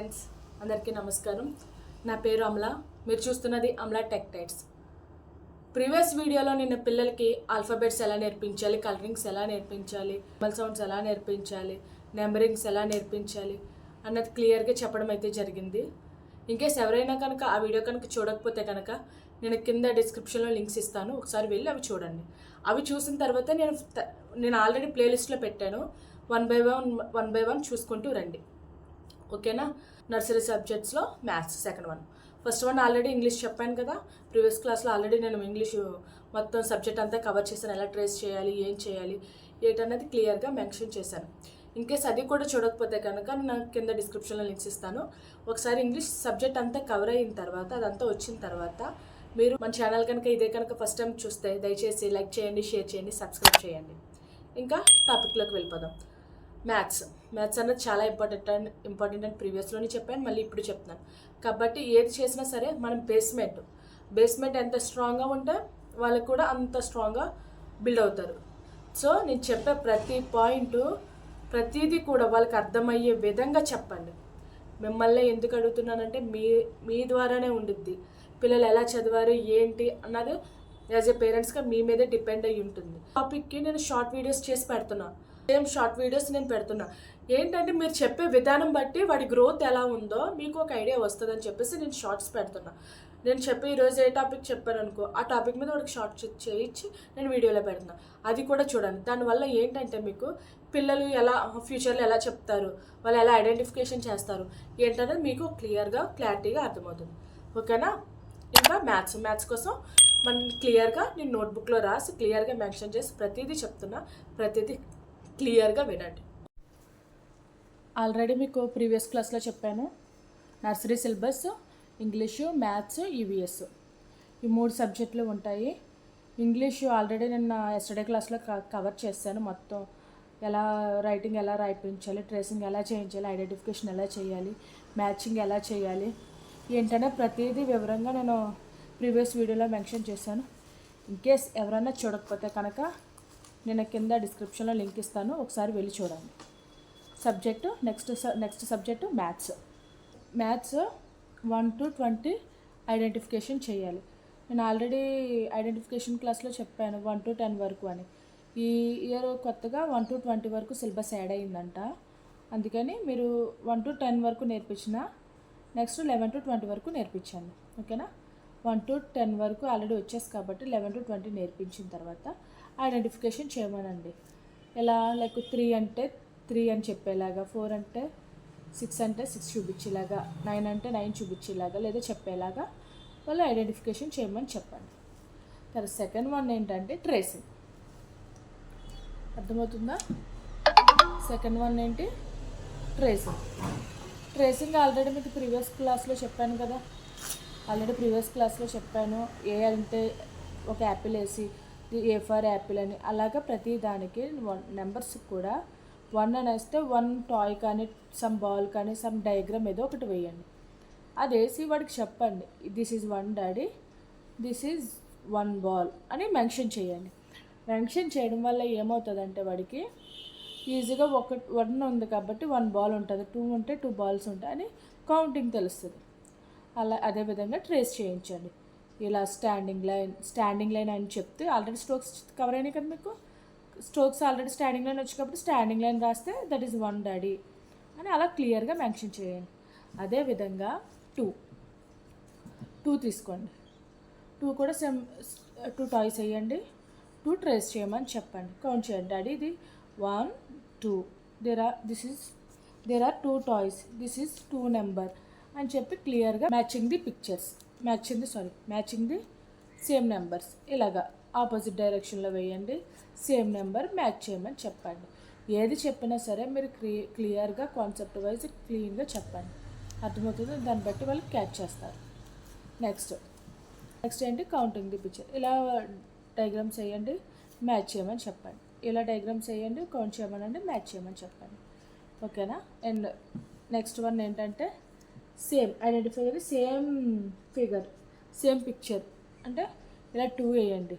Friends అందరికీ నమస్కారం. నా పేరు అమల. మీరు చూస్తున్నది అమలా టెక్ టైట్స్ ప్రీవియస్ వీడియోలో నిన్న పిల్లలకి ఆల్ఫాబెట్స్ ఎలా నేర్పించాలి కలరింగ్స్ ఎలా నేర్పించాలి మల్ సౌండ్స్ ఎలా నేర్పించాలి నెంబరింగ్స్ ఎలా నేర్పించాలి అన్నది క్లియర్గా చెప్పడం అయితే జరిగింది. ఇంకేస్ ఎవరైనా కనుక ఆ వీడియో కనుక చూడకపోతే కనుక నేను కింద డిస్క్రిప్షన్లో లింక్స్ ఇస్తాను. ఒకసారి వెళ్ళి అవి చూడండి. అవి చూసిన తర్వాత నేను నేను ఆల్రెడీ ప్లేలిస్ట్లో పెట్టాను. One by one one by one చూసుకుంటూ రండి. ఓకేనా? Nursery సబ్జెక్ట్స్లో maths second one. First one already English చెప్పాను కదా ప్రీవియస్ క్లాస్లో ఆల్రెడీ నేను ఇంగ్లీష్ మొత్తం సబ్జెక్ట్ అంతా కవర్ చేశాను ఎలా ట్రేస్ చేయాలి ఏం చేయాలి ఏంటన్నది క్లియర్గా మెన్షన్ చేశాను. ఇంకేస్ అది కూడా చూడకపోతే కనుక నేను కింద డిస్క్రిప్షన్లో లింక్స్ ఇస్తాను. ఒకసారి ఇంగ్లీష్ సబ్జెక్ట్ అంతా కవర్ అయిన తర్వాత అదంతా వచ్చిన తర్వాత మీరు మన ఛానల్ కనుక ఇదే కనుక ఫస్ట్ టైం చూస్తే దయచేసి లైక్ చేయండి షేర్ చేయండి సబ్స్క్రైబ్ చేయండి. ఇంకా టాపిక్లోకి వెళ్ళిపోదాం. మ్యాథ్స్. మ్యాథ్స్ అన్నది చాలా ఇంపార్టెంట్ అండ్ ఇంపార్టెంట్ అని ప్రీవియస్లోనే చెప్పాను మళ్ళీ ఇప్పుడు చెప్తున్నాను. కాబట్టి ఏది చేసినా సరే మనం బేస్మెంట్ బేస్మెంట్ ఎంత స్ట్రాంగ్గా ఉంటే వాళ్ళకి కూడా అంత స్ట్రాంగ్గా బిల్డ్ అవుతారు. సో నేను చెప్పే ప్రతి పాయింట్ ప్రతిదీ కూడా వాళ్ళకి అర్థమయ్యే విధంగా చెప్పండి. మిమ్మల్ని ఎందుకు అడుగుతున్నానంటే మీ మీ ద్వారానే ఉండిద్ది. పిల్లలు ఎలా చదివారు ఏంటి అన్నది యాజ్ ఎ పేరెంట్స్గా మీ మీదే డిపెండ్ అయ్యి ఉంటుంది. టాపిక్కి నేను షార్ట్ వీడియోస్ చేసి పెడుతున్నా. సేమ్ షార్ట్ వీడియోస్ నేను పెడుతున్నా. ఏంటంటే మీరు చెప్పే విధానం బట్టి వాడి గ్రోత్ ఎలా ఉందో మీకు ఒక ఐడియా వస్తుందని చెప్పేసి నేను షార్ట్స్ పెడుతున్నా. నేను చెప్పి ఈరోజు ఏ టాపిక్ చెప్పాను అనుకో ఆ టాపిక్ మీద వాడికి షార్ట్ చేయించి నేను వీడియోలో పెడుతున్నా. అది కూడా చూడండి. దానివల్ల ఏంటంటే మీకు పిల్లలు ఎలా ఫ్యూచర్లో ఎలా చెప్తారు వాళ్ళు ఎలా ఐడెంటిఫికేషన్ చేస్తారు ఏంటనేది మీకు క్లియర్గా క్లారిటీగా అర్థమవుతుంది. ఓకేనా? ఇంకా మ్యాథ్స్ మ్యాథ్స్ కోసం మనం క్లియర్గా నేను నోట్బుక్లో రాసి క్లియర్గా మెన్షన్ చేసి ప్రతిదీ చెప్తున్నా. ప్రతిదీ క్లియర్గా వినండి. ఆల్రెడీ మీకు ప్రీవియస్ క్లాస్లో చెప్పాను. Nursery syllabus English maths EVS. ఈ మూడు సబ్జెక్టులు ఉంటాయి. ఇంగ్లీషు ఆల్రెడీ నిన్న ఎస్టర్డే క్లాస్లో కవర్ చేశాను మొత్తం. ఎలా రైటింగ్ ఎలా రాయిపించాలి ట్రేసింగ్ ఎలా చేయించాలి ఐడెంటిఫికేషన్ ఎలా చేయాలి మ్యాచింగ్ ఎలా చేయాలి. ఏంటనే ప్రతిదీ వివరంగా నేను ప్రీవియస్ వీడియోలో మెన్షన్ చేశాను. ఇన్ కేస్ ఎవరైనా చూడకపోతే కనుక నేను కింద డిస్క్రిప్షన్లో లింక్ ఇస్తాను. ఒకసారి వెళ్ళి చూడండి. Subject next next subject maths maths one to twenty identification చేయాలి. నేను ఆల్రెడీ ఐడెంటిఫికేషన్ క్లాస్లో చెప్పాను వన్ టు టెన్ వరకు అని. ఈ ఇయర్ కొత్తగా వన్ టు ట్వంటీ వరకు సిలబస్ యాడ్ అయ్యిందంట అందుకని మీరు వన్ టు టెన్ వరకు నేర్పించిన నెక్స్ట్ లెవెన్ టు ట్వంటీ వరకు నేర్పించాను ఓకేనా? వన్ టు టెన్ వరకు ఆల్రెడీ వచ్చేసి కాబట్టి లెవెన్ టు ట్వంటీ నేర్పించిన తర్వాత ఐడెంటిఫికేషన్ చేయమనండి ఎలా లైక్ త్రీ అంటే త్రీ అని చెప్పేలాగా ఫోర్ అంటే సిక్స్ అంటే సిక్స్ చూపించేలాగా నైన్ అంటే నైన్ చూపించేలాగా లేదా చెప్పేలాగా వాళ్ళు ఐడెంటిఫికేషన్ చేయమని చెప్పండి. తర్వాత సెకండ్ వన్ ఏంటంటే ట్రేసింగ్ అర్థమవుతుందా? సెకండ్ వన్ ఏంటి? ట్రేసింగ్ ట్రేసింగ్ ఆల్రెడీ మీకు ప్రీవియస్ క్లాస్లో చెప్పాను కదా. ఆల్రెడీ ప్రీవియస్ క్లాస్లో చెప్పాను. ఏ అంటే ఒక యాపిల్ వేసి ఏ ఫర్ యాపిల్ అని అలాగా ప్రతి దానికి వన్ నెంబర్స్ కూడా వన్ అని వేస్తే వన్ టాయ్ కానీ సమ్ బాల్ కానీ సమ్ డయాగ్రామ్ ఏదో ఒకటి వేయండి. అది వేసి వాడికి చెప్పండి this is one daddy this is one ball అని మెన్షన్ చేయండి. మెన్షన్ చేయడం వల్ల ఏమవుతుందంటే వాడికి ఈజీగా ఒక వన్ ఉంది కాబట్టి వన్ బాల్ ఉంటుంది. టూ ఉంటే టూ బాల్స్ ఉంటాయి అని కౌంటింగ్ తెలుస్తుంది. అలా అదేవిధంగా ట్రేస్ చేయించండి. ఇలా స్టాండింగ్ లైన్ స్టాండింగ్ లైన్ అని చెప్తే ఆల్రెడీ స్ట్రోక్స్ కవర్ అయినాయి కదా మీకు? స్ట్రోక్స్ ఆల్రెడీ స్టాండింగ్ లైన్ వచ్చి కాబట్టి స్టాండింగ్ లైన్ రాస్తే దట్ ఈస్ వన్ డాడీ అని అలా క్లియర్గా మెన్షన్ చేయండి. అదేవిధంగా టూ టూ తీసుకోండి. టూ కూడా సెమ్ టూ టాయ్స్ వేయండి. టూ ట్రేస్ చేయమని చెప్పండి. కౌంట్ చేయండి. డాడీ ఇది one two there are this is there are two toys this is two number అని చెప్పి క్లియర్గా matching the pictures matching the sorry matching the same numbers. ఇలాగా opposite డైరెక్షన్లో వేయండి సేమ్ నెంబర్ మ్యాచ్ చేయమని చెప్పండి. ఏది చెప్పినా సరే మీరు క్లీ క్లియర్గా కాన్సెప్ట్ వైజ్ క్లీన్గా చెప్పండి. అర్థమవుతుంది? దాన్ని బట్టి వాళ్ళు క్యాచ్ చేస్తారు. నెక్స్ట్ నెక్స్ట్ ఏంటి? Counting the picture. ఇలా డయాగ్రామ్స్ వేయండి మ్యాచ్ చేయమని చెప్పండి. ఇలా డయాగ్రామ్స్ వేయండి కౌంట్ చేయమనండి మ్యాచ్ చేయమని చెప్పండి. ఓకేనా? అండ్ నెక్స్ట్ వన్ ఏంటంటే సేమ్ ఐడెంటిఫై చేయాలి. సేమ్ ఫిగర్ సేమ్ పిక్చర్ అంటే ఇలా టూ వేయండి.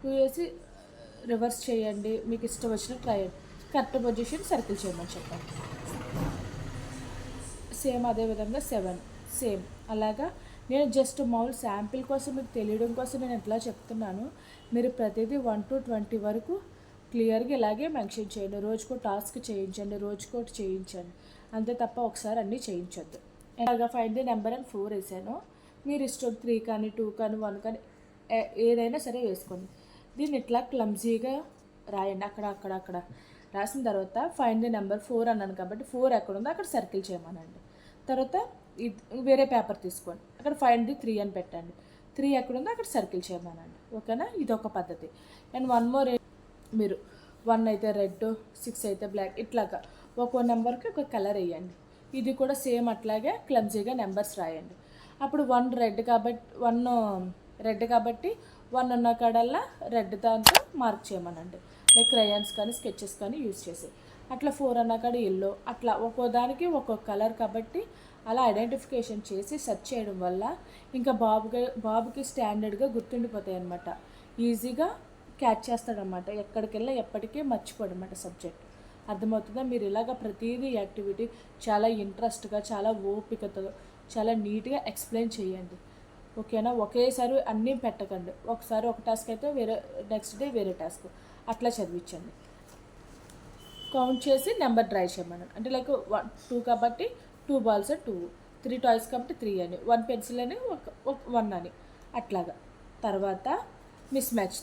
టూ వేసి uh, రివర్స్ చేయండి. మీకు ఇష్టం వచ్చిన ట్రై కరెక్ట్ పొజిషన్ సర్కిల్ చేయమని చెప్పండి. సేమ్ అదేవిధంగా సెవెన్ సేమ్ అలాగా నేను జస్ట్ మామూలు శాంపిల్ కోసం మీకు తెలియడం కోసం నేను ఎట్లా చెప్తున్నాను. మీరు ప్రతిదీ వన్ టు ట్వంటీ వరకు క్లియర్గా ఇలాగే మెన్షన్ చేయండి. రోజుకో టాస్క్ చేయించండి రోజుకోటి చేయించండి. అంతే తప్ప ఒకసారి అన్నీ చేయించొద్దు. ఇలాగా ఫైండ్ ది నెంబర్ అని ఫోర్ వేసాను మీరు ఇష్టం త్రీ కానీ టూ కానీ వన్ కానీ ఏ- ఏదైనా సరే వేసుకోండి. దీన్ని ఇట్లా క్లమ్జీగా రాయండి. అక్కడ అక్కడ అక్కడ. రాసిన తర్వాత ఫైండ్ ది నెంబర్ ఫోర్ అన్నాను కాబట్టి ఫోర్ ఎక్కడ ఉందో అక్కడ సర్కిల్ చేయమనండి. తర్వాత ఇది వేరే పేపర్ తీసుకోండి. అక్కడ ఫైండ్ ది త్రీ అని పెట్టండి. త్రీ ఎక్కడ ఉందో అక్కడ సర్కిల్ చేయమనండి. ఓకేనా? ఇది ఒక పద్ధతి అండ్ వన్ మోర్ మీరు వన్ అయితే రెడ్ సిక్స్ అయితే బ్లాక్ ఇట్లాగా. ఒక్కో నెంబర్కి ఒక కలర్ వేయండి. ఇది కూడా సేమ్ అట్లాగే క్లబ్జీగా నెంబర్స్ రాయండి. అప్పుడు వన్ రెడ్ కాబట్టి వన్ రెడ్ కాబట్టి వన్ ఉన్న కాడల్లా రెడ్ దాంతో మార్క్ చేయమనండి. లైక్ క్రయాన్స్ కానీ స్కెచెస్ కానీ యూజ్ చేసి. అట్లా ఫోర్ అన్న కాడ ఎల్లో అట్లా ఒక్కో దానికి ఒక్కొక్క కలర్ కాబట్టి అలా ఐడెంటిఫికేషన్ చేసి సెర్చ్ చేయడం వల్ల ఇంకా బాబుకి బాబుకి స్టాండర్డ్గా గుర్తుండిపోతాయి అనమాట ఈజీగా క్యాచ్ చేస్తాడనమాట ఎక్కడికి వెళ్ళినా ఎప్పటికీ మర్చిపోడు సబ్జెక్ట్ అర్థమవుతుందా? మీరు ఇలాగ ప్రతిదీ యాక్టివిటీ చాలా ఇంట్రెస్ట్గా చాలా ఓపికతో చాలా నీట్గా ఎక్స్ప్లెయిన్ చేయండి. ఓకేనా? ఒకేసారి అన్నీ పెట్టకండి. ఒకసారి ఒక టాస్క్ అయితే వేరే నెక్స్ట్ డే వేరే టాస్క్. అట్లా చదివించండి. కౌంట్ చేసి నెంబర్ డ్రై చేయమని అంటే లైక్ వన్ టూ కాబట్టి two balls two three toys కాబట్టి త్రీ అని వన్ పెన్సిల్ అని ఒక ఒక వన్ అని. అట్లాగా. తర్వాత miss match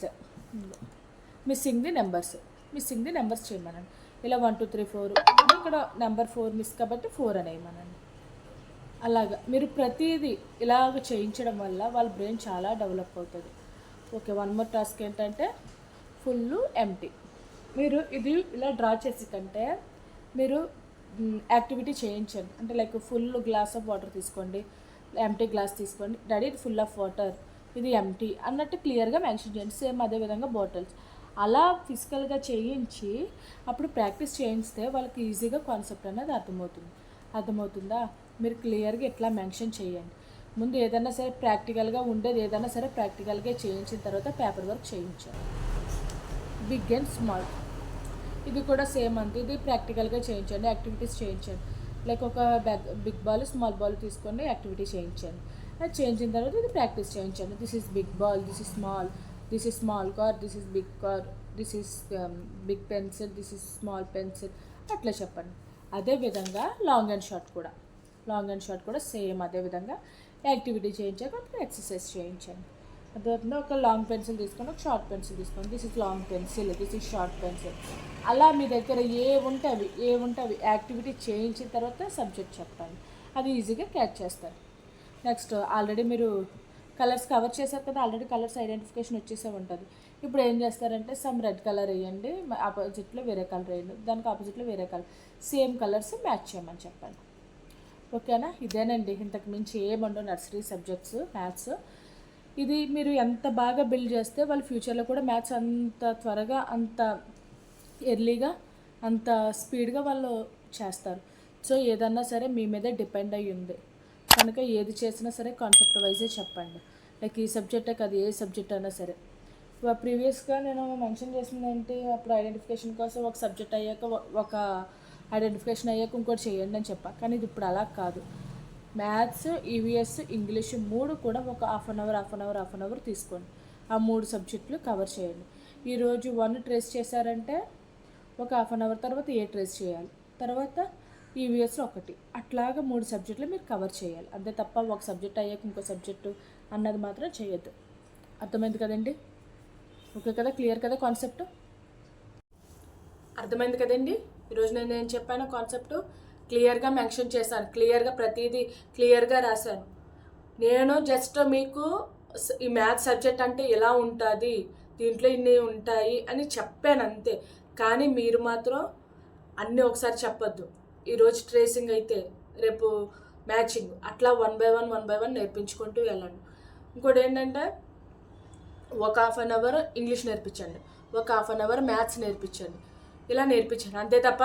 missing the numbers. Missing the numbers చేయమనండి. ఇలా వన్ టూ త్రీ ఫోర్ ఇక్కడ నెంబర్ ఫోర్ మిస్ కాబట్టి ఫోర్ అని వేయమనండి అలాగా మీరు ప్రతిదీ ఇలాగ చేయించడం వల్ల వాళ్ళ బ్రెయిన్ చాలా డెవలప్ అవుతుంది. ఓకే వన్ మోర్ టాస్క్ ఏంటంటే ఫుల్ ఎంటీ మీరు ఇది ఇలా డ్రా చేసి కంటే మీరు యాక్టివిటీ చేయించండి. అంటే like full glass of water తీసుకోండి ఎంటీ గ్లాస్ తీసుకోండి. డాడీ ఇది ఫుల్ ఆఫ్ వాటర్ ఇది ఎంటీ అన్నట్టు క్లియర్గా మెన్షన్ చేయండి. సేమ్ అదేవిధంగా బాటిల్స్ అలా ఫిజికల్గా చేయించి అప్పుడు ప్రాక్టీస్ చేయిస్తే వాళ్ళకి ఈజీగా కాన్సెప్ట్ అనేది అర్థమవుతుంది. అర్థమవుతుందా? మీరు క్లియర్గా ఎట్లా మెన్షన్ చేయండి. ముందు ఏదైనా సరే ప్రాక్టికల్గా ఉండేది ఏదైనా సరే ప్రాక్టికల్గా చేయించిన తర్వాత పేపర్ వర్క్ చేయించాలి. Big and small. ఇది కూడా సేమ్ అంతే. ఇది ప్రాక్టికల్గా చేయించండి యాక్టివిటీస్ చేయించండి. లైక్ ఒక bag big ball small ball తీసుకొని యాక్టివిటీ చేయించండి. అది చేయించిన తర్వాత ఇది ప్రాక్టీస్ చేయించండి. This is big ball this is small. This is small car this is big car this is big pencil this is small pencil అట్లా చెప్పండి. అదేవిధంగా లాంగ్ అండ్ షార్ట్ కూడా. లాంగ్ అండ్ షార్ట్ కూడా సేమ్ అదేవిధంగా activity చేయించాక అప్పుడు exercise చేయించండి. అదేవిధంగా ఒక లాంగ్ పెన్సిల్ తీసుకొని ఒక షార్ట్ పెన్సిల్ తీసుకోండి this is long pencil this is short pencil అలా మీ దగ్గర ఏ ఉంటే అవి ఏ ఉంటే అవి యాక్టివిటీ చేయించిన తర్వాత సబ్జెక్ట్ చెప్పండి. అది ఈజీగా క్యాచ్ చేస్తారు. నెక్స్ట్ ఆల్రెడీ మీరు కలర్స్ కవర్ చేశారు కదా ఆల్రెడీ కలర్స్ ఐడెంటిఫికేషన్ వచ్చేసే ఉంటుంది ఇప్పుడు ఏం చేస్తారంటే సమ్ రెడ్ కలర్ వేయండి ఆపోజిట్లో వేరే కలర్ వేయండి దానికి ఆపోజిట్లో వేరే కలర్. సేమ్ కలర్స్ మ్యాచ్ చేయమని చెప్పండి ఓకేనా? ఇదేనండి. ఇంతకు మించి ఏముండవు నర్సరీ సబ్జెక్ట్స్ మ్యాథ్స్. ఇది మీరు ఎంత బాగా బిల్డ్ చేస్తే వాళ్ళ ఫ్యూచర్లో కూడా మ్యాథ్స్ అంత త్వరగా అంత ఎర్లీగా అంత స్పీడ్గా వాళ్ళు చేస్తారు. సో ఏదన్నా సరే మీ మీదే డిపెండ్ అయ్యి ఉంది కనుక ఏది చేసినా సరే కాన్సెప్ట్ వైజే చెప్పండి. లైక్ ఈ సబ్జెక్టే కాదు ఏ సబ్జెక్ట్ అయినా సరే. ప్రీవియస్గా నేను మెన్షన్ చేసింది ఏంటి అప్పుడు ఐడెంటిఫికేషన్ కోసం ఒక సబ్జెక్ట్ అయ్యాక ఒక ఐడెంటిఫికేషన్ అయ్యాక ఇంకోటి చేయండి అని చెప్పా. కానీ ఇది ఇప్పుడు అలా కాదు. మ్యాథ్స్ ఈవీఎస్ ఇంగ్లీష్ మూడు కూడా ఒక half an hour half an hour half an hour తీసుకోండి. ఆ మూడు సబ్జెక్టులు కవర్ చేయండి. ఈరోజు వన్ ట్రేస్ చేశారంటే ఒక హాఫ్ అన్ అవర్ తర్వాత ఏ ట్రేస్ చేయాలి? తర్వాత ఈవీఎస్లో ఒకటి. అట్లాగా మూడు సబ్జెక్టులు మీరు కవర్ చేయాలి. అంతే తప్ప ఒక సబ్జెక్ట్ అయ్యాక ఇంకో సబ్జెక్టు అన్నది మాత్రం చేయొద్దు. అర్థమైంది కదండి? ఓకే కదా? క్లియర్ కదా కాన్సెప్ట్? అర్థమైంది కదండి? ఈరోజు నేను ఏం చెప్పాను కాన్సెప్ట్? క్లియర్గా మెన్షన్ చేశాను. క్లియర్గా ప్రతిదీ క్లియర్గా రాశాను. నేను జస్ట్ మీకు ఈ మ్యాథ్స్ సబ్జెక్ట్ అంటే ఎలా ఉంటుంది? దీంట్లో ఇన్ని ఉంటాయి అని చెప్పాను అంతే. కానీ మీరు మాత్రం అన్నీ ఒకసారి చెప్పొద్దు. ఈరోజు ట్రేసింగ్ అయితే రేపు మ్యాచింగ్ అట్లా one by one one by one నేర్పించుకుంటూ వెళ్ళండి. ఇంకోటి ఏంటంటే ఒక హాఫ్ అన్ అవర్ ఇంగ్లీష్ నేర్పించండి. ఒక హాఫ్ అన్ అవర్ మ్యాథ్స్ నేర్పించండి. ఇలా నేర్పించండి. అంతే తప్ప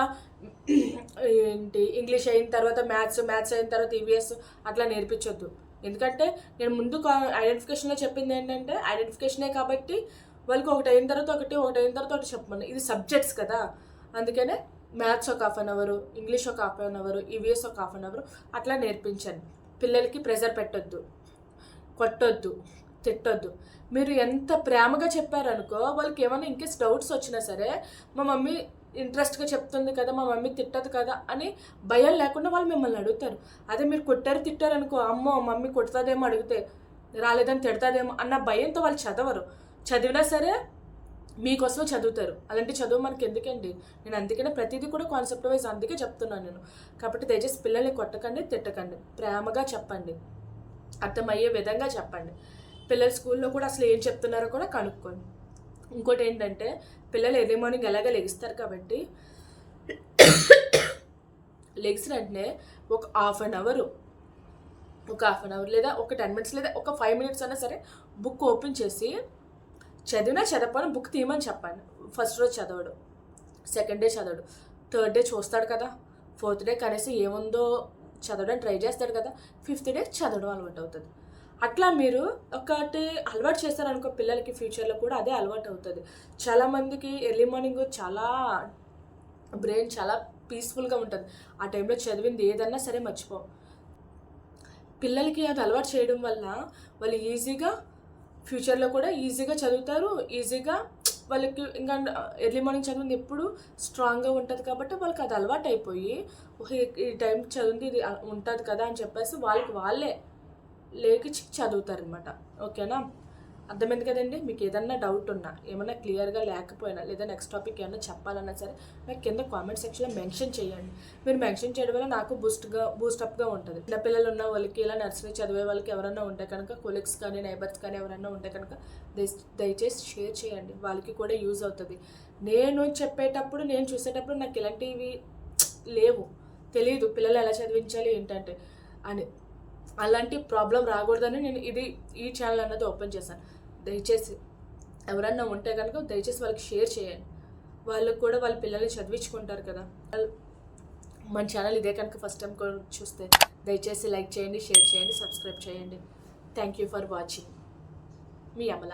ఏంటి ఇంగ్లీష్ అయిన తర్వాత మ్యాథ్స్ మ్యాథ్స్ అయిన తర్వాత ఈవీఎస్ అట్లా నేర్పించొద్దు. ఎందుకంటే నేను ముందు ఐడెంటిఫికేషన్లో చెప్పింది ఏంటంటే ఐడెంటిఫికేషనే కాబట్టి వాళ్ళకి ఒకటి అయిన తర్వాత ఒకటి ఒకటి అయిన తర్వాత ఒకటి చెప్పమని. ఇది సబ్జెక్ట్స్ కదా. అందుకనే మ్యాథ్స్ ఒక హాఫ్ అన్ అవరు ఇంగ్లీష్ ఒక హాఫ్ అన్ అవర్ ఈవీఎస్ ఒక హాఫ్ అన్ అవర్ అట్లా నేర్పించండి. పిల్లలకి ప్రెజర్ పెట్టొద్దు కొట్టొద్దు తిట్టొద్దు. మీరు ఎంత ప్రేమగా చెప్పారనుకో వాళ్ళకి ఏమైనా ఇంకేస్ డౌట్స్ వచ్చినా సరే మా మమ్మీ ఇంట్రెస్ట్గా చెప్తుంది కదా మా మమ్మీ తిట్టదు కదా అని భయం లేకుండా వాళ్ళు మిమ్మల్ని అడుగుతారు. అదే మీరు కొట్టారు తిట్టారు అనుకో అమ్మో మమ్మీ కొడుతుందేమో అడిగితే రాలేదని తిడతాదేమో అన్న భయంతో వాళ్ళు చదవరు. చదివినా సరే మీకోసమే చదువుతారు. అలాంటి చదువు మనకి ఎందుకండి నేను అందుకనే ప్రతిదీ కూడా కాన్సెప్ట్ వైజ్ అందుకే చెప్తున్నాను నేను. కాబట్టి దయచేసి పిల్లల్ని కొట్టకండి తిట్టకండి. ప్రేమగా చెప్పండి. అర్థమయ్యే విధంగా చెప్పండి. పిల్లలు స్కూల్లో కూడా అసలు ఏం చెప్తున్నారో కూడా కనుక్కోండి. ఇంకోటి ఏంటంటే పిల్లలు ఎర్లీ మార్నింగ్ ఎలాగ లెగిస్తారు కాబట్టి లెగిసిన వెంటనే ఒక హాఫ్ అన్ అవర్ ఒక హాఫ్ అన్ అవర్ లేదా ఒక టెన్ మినిట్స్ లేదా ఒక ఫైవ్ మినిట్స్ అయినా సరే బుక్ ఓపెన్ చేసి చదివినా చదవని బుక్ తీయమని చెప్పండి ఫస్ట్ రోజు చదవడు. సెకండ్ డే చదవడు. థర్డ్ డే చూస్తాడు కదా. ఫోర్త్ డే కనీసం ఏముందో చదవడానికి ట్రై చేస్తాడు కదా. ఫిఫ్త్ డే చదవడం అలవాటు అవుతుంది. అట్లా మీరు ఒకటి అలవాటు చేస్తారనుకో పిల్లలకి ఫ్యూచర్లో కూడా అదే అలవాటు అవుతుంది. చాలామందికి ఎర్లీ మార్నింగ్ చాలా బ్రెయిన్ చాలా పీస్ఫుల్గా ఉంటుంది. ఆ టైంలో చదివింది ఏదన్నా సరే మర్చిపో. పిల్లలకి అది అలవాటు చేయడం వల్ల వాళ్ళు ఈజీగా ఫ్యూచర్లో కూడా ఈజీగా చదువుతారు ఈజీగా వాళ్ళకి ఇంకా ఎర్లీ మార్నింగ్ చదివింది ఎప్పుడు స్ట్రాంగ్గా ఉంటుంది కాబట్టి వాళ్ళకి అది అలవాటు అయిపోయి ఈ- ఈ టైం చదివింది ఇది ఉంటుంది కదా అని చెప్పేసి వాళ్ళకి వాళ్ళే లేకి చదువుతారనమాట ఓకేనా? అర్థమైంది కదండి? మీకు ఏదన్నా డౌట్ ఉన్నా ఏమైనా క్లియర్గా లేకపోయినా లేదా నెక్స్ట్ టాపిక్ ఏమైనా చెప్పాలన్నా సరే నాకు కింద కామెంట్ సెక్షన్లో మెన్షన్ చేయండి. మీరు మెన్షన్ చేయడం వల్ల నాకు బూస్ట్గా బూస్టప్గా ఉంటుంది. చిన్నపిల్లలు ఉన్న వాళ్ళకి ఇలా నర్సరీ చదివే వాళ్ళకి ఎవరైనా ఉంటే కనుక కొలీగ్స్ కానీ నైబర్స్ కానీ ఎవరైనా ఉంటే కనుక దయచేసి షేర్ చేయండి. వాళ్ళకి కూడా యూజ్ అవుతుంది. నేను చెప్పేటప్పుడు నేను చూసేటప్పుడు నాకు ఇలాంటివి లేవు. తెలియదు పిల్లలు ఎలా చదివించాలి ఏంటంటే అని. అలాంటి ప్రాబ్లం రాకూడదని నేను ఇది ఈ ఛానల్ అన్నది ఓపెన్ చేశాను. దయచేసి ఎవరన్నా ఉంటే కనుక దయచేసి వాళ్ళకి షేర్ చేయండి. వాళ్ళకు కూడా వాళ్ళ పిల్లల్ని చదివించుకుంటారు కదా. వాళ్ళు- మన ఛానల్ ఇదే కనుక ఫస్ట్ టైం కూడా చూస్తే దయచేసి లైక్ చేయండి షేర్ చేయండి సబ్స్క్రైబ్ చేయండి. థ్యాంక్ యూ ఫర్ వాచింగ్ మీ అమల.